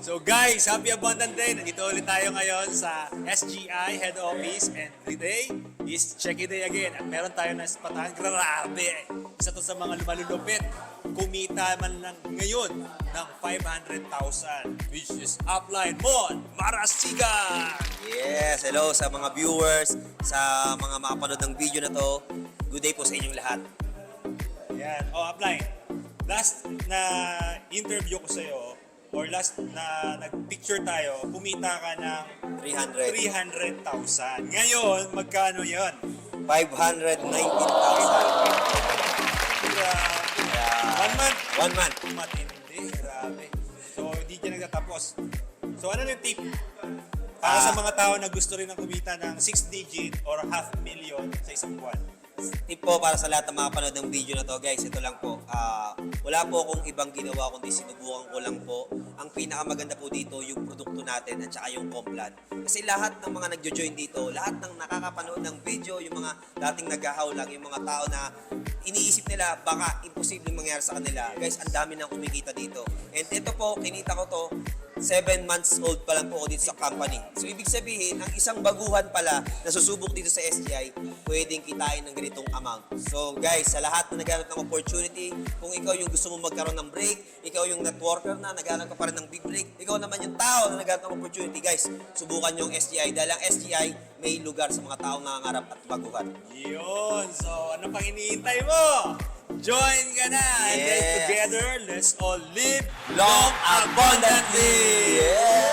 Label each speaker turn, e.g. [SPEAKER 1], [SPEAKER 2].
[SPEAKER 1] So guys, happy abundant day. Nandito ulit tayo ngayon sa SGI head office and today is check-in day again. At meron tayo na spatahan. Grabe! Isa to sa mga malulupit. Kumita man lang ngayon ng 500,000 which is upline Mon Marasigan!
[SPEAKER 2] Yes, hello sa mga viewers, sa mga makapanood ng video na to. Good day po sa inyong lahat.
[SPEAKER 1] Yan. Oh, upline. Last na interview ko sa'yo or last na nag-picture tayo, kumita ka ng
[SPEAKER 2] 300.
[SPEAKER 1] 300,000. Ngayon, magkano yon?
[SPEAKER 2] 519,000.
[SPEAKER 1] Grabe. One month.
[SPEAKER 2] One month.
[SPEAKER 1] Matindi. Grabe. So, hindi ka nagtatapos. So, ano yung tip? Para sa
[SPEAKER 2] Ah.
[SPEAKER 1] mga tao na gusto rin ng kumita ng 6 digit or half million sa isang buwan.
[SPEAKER 2] Tip po para sa lahat ng mga panood ng video na to, guys, ito lang po. Ah, wala po akong ibang ginawa kundi sinubukan ko lang po. Ang pinakamaganda po dito yung produkto natin at saka yung complan. Kasi lahat ng mga nagjo-join dito, lahat ng nakakapanood ng video, yung mga dating naghahawlang, yung mga tao na iniisip nila baka imposibleng mangyari sa kanila. Guys, ang dami nang kumikita dito. And ito po, kinita ko to, 7 months old pa lang po ako dito sa company. So, ibig sabihin, ang isang baguhan pala na susubok dito sa STI, pwedeng kitain ng ganitong amount. So, guys, sa lahat na naghanap ng opportunity, kung ikaw yung gusto mo magkaroon ng break, ikaw yung networker na naghanap ka pa rin ng big break, ikaw naman yung tao na naghanap ng opportunity, guys, subukan yung STI dahil ang STI may lugar sa mga taong nangangarap at baguhan.
[SPEAKER 1] Yun. So, ano pang iniintay mo? Join ka na. And then
[SPEAKER 2] Yes.
[SPEAKER 1] together, let's all live
[SPEAKER 2] Long abundantly! Yeah!